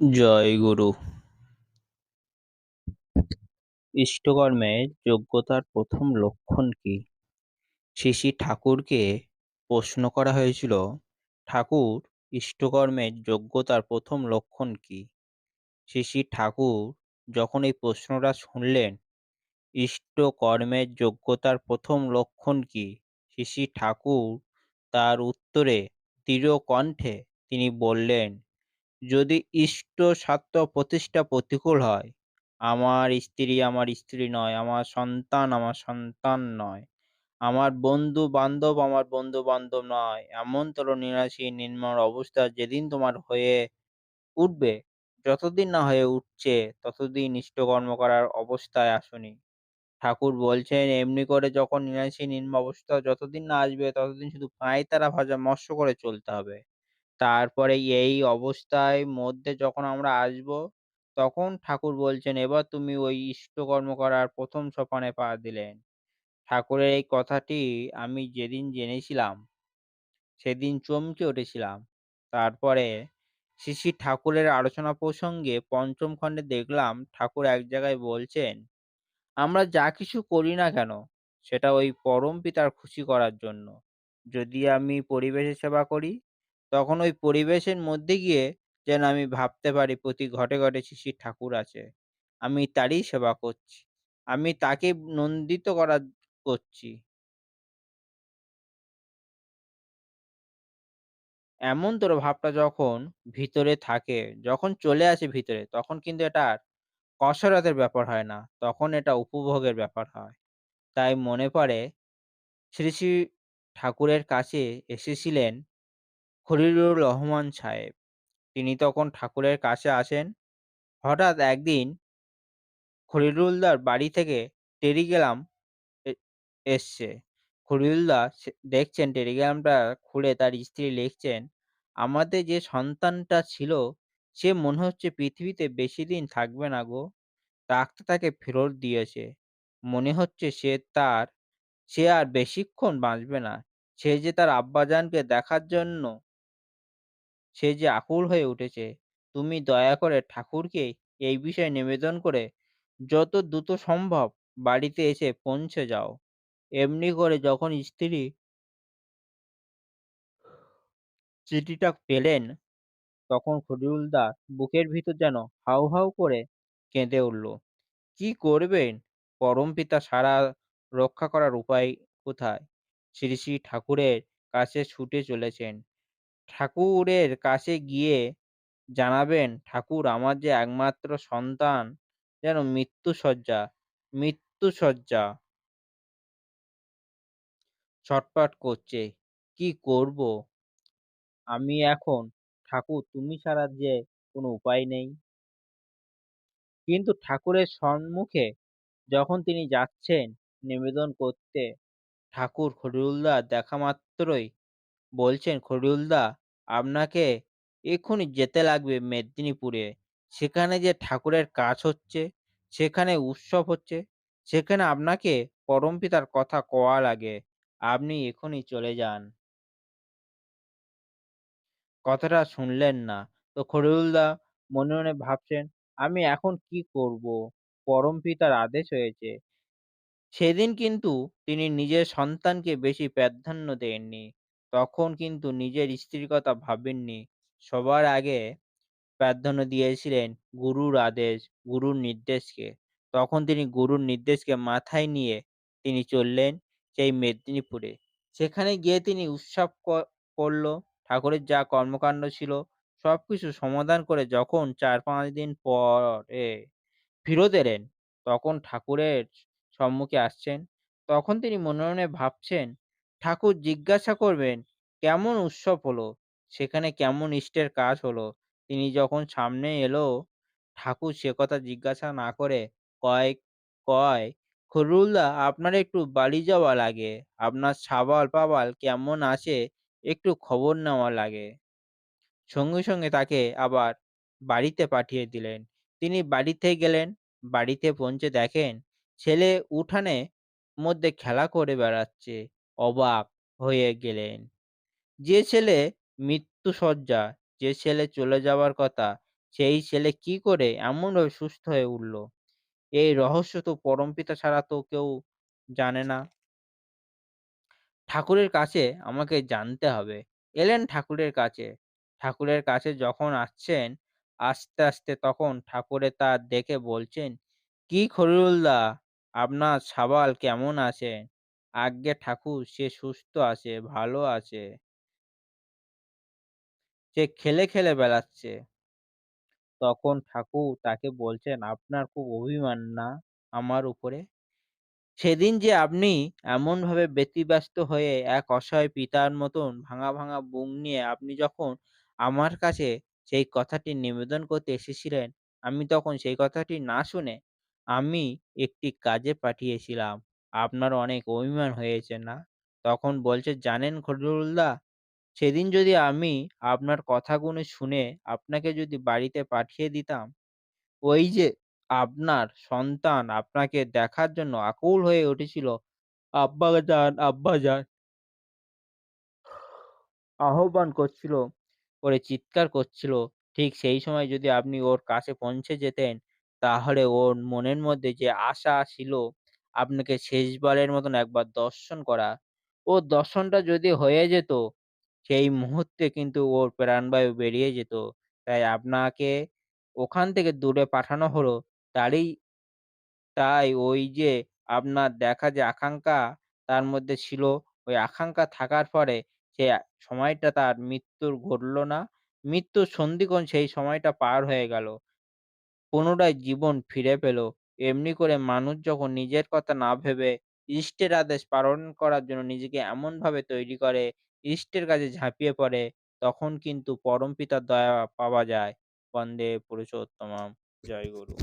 জয় গুরু। ইষ্টকর্মের যোগ্যতার প্রথম লক্ষণ কি? শ্রী ঠাকুরকে প্রশ্ন করা হয়েছিল, ঠাকুর ইষ্টকর্মের যোগ্যতার প্রথম লক্ষণ কি? শ্রী ঠাকুর যখন এই প্রশ্নটা শুনলেন ইষ্টকর্মের যোগ্যতার প্রথম লক্ষণ কি? শ্রী ঠাকুর তার উত্তরে দৃঢ় কণ্ঠে তিনি বললেন যদি ইষ্ট স্বার্থ প্রতিষ্ঠা প্রতিকূল হয়, আমার স্ত্রী আমার স্ত্রী নয়, আমার সন্তান আমার সন্তান নয়, আমার বন্ধু বান্ধব আমার বন্ধু বান্ধব নয় এমনতর নিরাশী নির্মল অবস্থা যেদিন তোমার হয়ে উঠবে, যতদিন না হয়ে উঠছে, ততদিন ইষ্টকর্ম করার অবস্থায় আসুনি। ঠাকুর বলছেন, এমনি করে যখন নিরাশী নিম্ন অবস্থা, যতদিন না আসবে, ততদিন শুধু পাঁয়তারা ভাজা মৎস্য করে চলতে হবে। তারপরে এই অবস্থায় মধ্যে যখন আমরা আসব, তখন ঠাকুর বলছেন, এবার তুমি ওই ইষ্টকর্ম করার প্রথম সোপানে পা দিলেন। ঠাকুরের এই কথাটি আমি যেদিন জেনেছিলাম, সেদিন চমকে উঠেছিলাম। তারপরে শ্রী শ্রী ঠাকুরের আলোচনা প্রসঙ্গে পঞ্চম খণ্ডে দেখলাম, ঠাকুর এক জায়গায় বলছেন, আমরা যা কিছু করি না কেন, সেটা ওই পরম পিতার খুশি করার জন্য। যদি আমি পরিবেশের সেবা করি তখন ওই পরিবেশের মধ্যে গিয়ে যেন আমি ভাবতে পারি প্রতি ঘটে ঘটে শিশির ঠাকুর আছে। আমি তারই সেবা করছি। আমি তাকে নন্দিত করার করছি। এমন তোর ভাবটা যখন ভিতরে থাকে, যখন চলে আসে ভিতরে, তখন কিন্তু এটা আর কসরতের ব্যাপার হয় না। তখন এটা উপভোগের ব্যাপার হয়। তাই মনে পড়ে, শ্রী শ্রী ঠাকুরের কাছে এসেছিলেন খলিলুর রহমান সাহেব। তিনি তখন ঠাকুরের কাছে আসেন। হঠাৎ একদিন খলিলুলদার বাড়ি থেকে টেলিগ্রাম এ- এসছে। খলিলুল্লাহ দেখছেন টেলিগ্রামটা খুলে তার স্ত্রী লিখছেন, আমাদের যে সন্তানটা ছিল, সে মনে হচ্ছে পৃথিবীতে বেশি দিন থাকবে না গো। ডাক্তার তাকে ফেরত দিয়েছে। মনে হচ্ছে সে তার, সে আর বেশিক্ষণ বাঁচবে না। সে যে তার আব্বাজানকে দেখার জন্য সে যে আকুল হয়ে উঠেছে, তুমি দয়া করে ঠাকুরকে এই বিষয়ে নিবেদন করে যত দ্রুত সম্ভব বাড়িতে এসে পৌঁছে যাও। এমনি করে যখন স্ত্রী চিঠিটা পেলেন, তখন খলিলুলদার বুকের ভিতর যেন হাউ হাউ করে কেঁদে উঠল। কি করবেন? পরমপিতা সারা রক্ষা করার উপায় কোথায়? শ্রী শ্রী ঠাকুরের কাছে ছুটে চলেছেন। ঠাকুরের কাছে গিয়ে জানাবেন, ঠাকুর, আমার যে একমাত্র সন্তান, যেন মৃত্যুশয্যা মৃত্যুশয্যা ছটপট করছে, কি করব? আমি এখন, ঠাকুর, তুমি ছাড়া যে কোনো উপায় নেই। কিন্তু ঠাকুরের সম্মুখে যখন তিনি যাচ্ছেন, নিবেদন করতে, ঠাকুর খলিলুল্লাহ দেখা মাত্রই বলছেন খলিলুল্লাহ আপনাকে এক্ষুনি যেতে লাগবে মেদিনীপুরে। সেখানে যে ঠাকুরের কাজ হচ্ছে, সেখানে উৎসব হচ্ছে, সেখানে আপনাকে পরমপিতার কথা কওয়া লাগে। আপনি এখনই চলে যান। কথাটা শুনলেন না। তো খলিলুল্লাহ মনে মনে ভাবছেন, আমি এখন কি করব? পরম পিতার আদেশ হয়েছে। সেদিন কিন্তু তিনি নিজের সন্তানকে বেশি প্রাধান্য দেননি। তখন কিন্তু নিজের স্ত্রীর কথা ভাবেননি। সবার আগে প্রাধান্য দিয়েছিলেন গুরুর আদেশ, গুরুর নির্দেশকে। তখন তিনি গুরুর নির্দেশকে মাথায় নিয়ে তিনি চললেন সেই মেদিনীপুরে। সেখানে গিয়ে তিনি উৎসব করল, ঠাকুরের যা কর্মকাণ্ড ছিল সবকিছু সমাধান করে যখন চার পাঁচ দিন পরে ফিরত এলেন, তখন ঠাকুরের সম্মুখে আসছেন। তখন তিনি মনে মনে ভাবছেন ঠাকুর জিজ্ঞাসা করবেন, কেমন উৎসব হলো? সেখানে কেমন ইষ্টের কাজ হলো? তিনি যখন সামনে এলো, ঠাকুর সে কথা জিজ্ঞাসা না করে, কয় কয় খরুল্লাহ আপনার একটু বাড়ি যাওয়া লাগে। আপনার সাবাল পাবাল কেমন আছে, একটু খবর নেওয়া লাগে। সঙ্গে সঙ্গে তাকে আবার বাড়িতে পাঠিয়ে দিলেন। তিনি বাড়িতে গেলেন, বাড়িতে পৌঁছে দেখেন, ছেলে উঠানে মধ্যে খেলা করে বেড়াচ্ছে। অবাক হয়ে গেলেন যে ছেলে মৃত্যু শয্যা যে ছেলে চলে যাওয়ার কথা সেই ছেলে কি করে এমনভাবে সুস্থ হয়ে উঠল? এই রহস্য তো পরমপিতা ছাড়া তো কেউ জানে না। ঠাকুরের কাছে আমাকে জানতে হবে। এলেন ঠাকুরের কাছে। ঠাকুরের কাছে যখন আসছেন, আস্তে, আস্তে তখন ঠাকুরে তা দেখে বলছেন, "কি খরিলুলদা, আপনার সাবাল কেমন আছে?" "আজ্ঞে ঠাকুর, সে সুস্থ আছে, ভালো আছে। সে খেলে, খেলে বেড়াচ্ছে।" তখন ঠাকুর তাকে বলছেন, "আপনার খুব অভিমান না আমার উপরে? সেদিন যে আপনি এমনভাবে ব্যতিব্যস্ত হয়ে এক অসহায় পিতার মতন ভাঙা, ভাঙা বুক নিয়ে আপনি যখন আমার কাছে সেই কথাটি নিবেদন করতে এসেছিলেন, আমি তখন সেই কথাটি না শুনে আমি একটি কাজে পাঠিয়েছিলাম। আপনার অনেক অভিমান হয়েছে না?" তখন বলছে, "জানেন খরিদুলদা, সেদিন যদি আমি আপনার কথাগুলো শুনে আপনাকে যদি বাড়িতে পাঠিয়ে দিতাম, ওই যে আপনার সন্তান আপনাকে দেখার জন্য আকুল হয়ে উঠেছিল, আব্বাজান, আব্বাজান আহ্বান করছিল, করে চিৎকার করছিল। ঠিক সেই সময় যদি আপনি ওর কাছে পৌঁছে যেতেন, তাহলে ওর মনের মধ্যে যে আশা ছিল আপনাকে শেষবারের মতন একবার দর্শন করা, ও দর্শনটা যদি হয়ে যেত, সেই মুহূর্তে কিন্তু ওর প্রাণবায়ু বেরিয়ে যেত। তাই আপনাকে ওখান থেকে দূরে পাঠানো হলো। তারই তাই ওই যে আপনার দেখা যে আকাঙ্ক্ষা তার মধ্যে ছিল, ওই আকাঙ্ক্ষা থাকার পরে সে সময়টা তার মৃত্যুর ঘটল না। মৃত্যুর সন্ধিক্ষণ সেই সময়টা পার হয়ে গেল। পুনরায় জীবন ফিরে পেল। এমনি করে মানুষ যখন নিজের কথা না ভেবে ইষ্টের আদেশ পালন করার জন্য নিজেকে এমন ভাবে তৈরি করে, ইষ্টের কাজে ঝাঁপিয়ে পড়ে, তখন কিন্তু পরম পিতার দয়া পাওয়া যায়। বন্দে পুরুষোত্তম জয় গুরু।